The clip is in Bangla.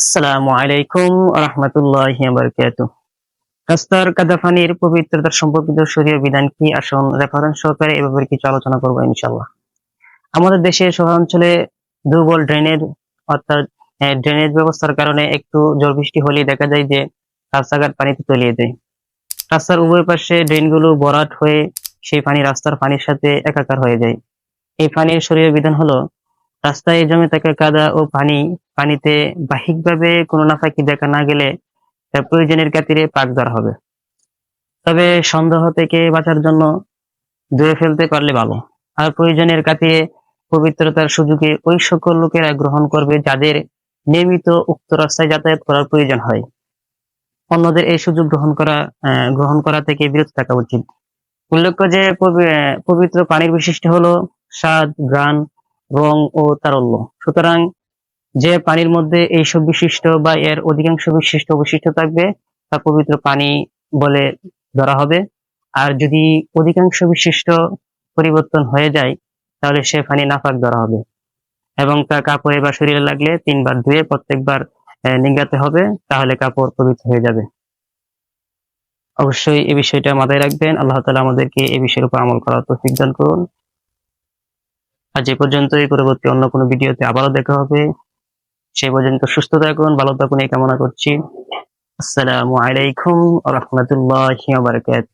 আসসালামু আলাইকুম রহমতুল্লাহি বারকাতুহ। রাস্তার কাদাফানির পবিত্রতার সম্পর্কিত শরীয় বিধান কি? আসুন রেফারেন্স সহকারে এ ব্যাপারে কিছু আলোচনা করব ইনশাল্লাহ আমাদের দেশে শহরাঞ্চলে দুর্বল ড্রেনের অর্থাৎ ড্রেনেজ ব্যবস্থার কারণে একটু জল বৃষ্টি হলেই দেখা যায় যে রাস্তাঘাট পানিতে তলিয়ে যায়। রাস্তার উভয় পাশে ড্রেনগুলো বরাট হয়ে সেই পানি রাস্তার পানির সাথে একাকার হয়ে যায়। এই পানির শরীয় বিধান হলো রাস্তায় জমে থাকা কাদা ও পানি, পানিতে বাহ্যিকভাবে কোনো না ফাঁকি দেখা না গেলে তা প্রয়োজনের খাতিরে পাক ধরা হবে। তবে সন্দেহ থেকে বাঁচার জন্য ধুয়ে ফেলতে পারলে ভালো। আর প্রয়োজনের খাতিরে পবিত্রতার সুযোগে ওই সকল লোকেরা গ্রহণ করবে যাদের নিয়মিত উক্ত রাস্তায় যাতায়াত করার প্রয়োজন হয়। অন্যদের এই সুযোগ গ্রহণ করা গ্রহণ করা থেকে বিরত থাকা উচিত। উল্লেখ্য যে পবিত্র পানির বৈশিষ্ট্য হলো স্বাদ, ঘ্রাণ রং ও তারল্য। সুতরাং যে পানির মধ্যে এইসব বিশিষ্ট বা এর অধিকাংশ বিশিষ্ট বৈশিষ্ট্য থাকবে, তা পবিত্র পানি বলে ধরা হবে। আর যদি অধিকাংশ বিশিষ্ট পরিবর্তন হয়ে যায়, তাহলে সে পানি নাফাক ধরা হবে। এবং তা কাপড়ে বা শরীরে লাগলে তিনবার ধুয়ে প্রত্যেকবার নিংড়াতে হবে, তাহলে কাপড় পবিত্র হয়ে যাবে। অবশ্যই এই বিষয়টা মাথায় রাখবেন। আল্লাহ তালা আমাদেরকে এই বিষয়ের উপর আমল করার তৌফিক দান করুন। আজ এ পর্যন্তই পরবর্তী অন্য কোনো ভিডিওতে আবারও দেখা হবে। সেই পর্যন্ত সুস্থ থাকুন, ভালো থাকুন, এই কামনা করছি। আসসালামু আলাইকুম রহমতুল্লাহ বারকাত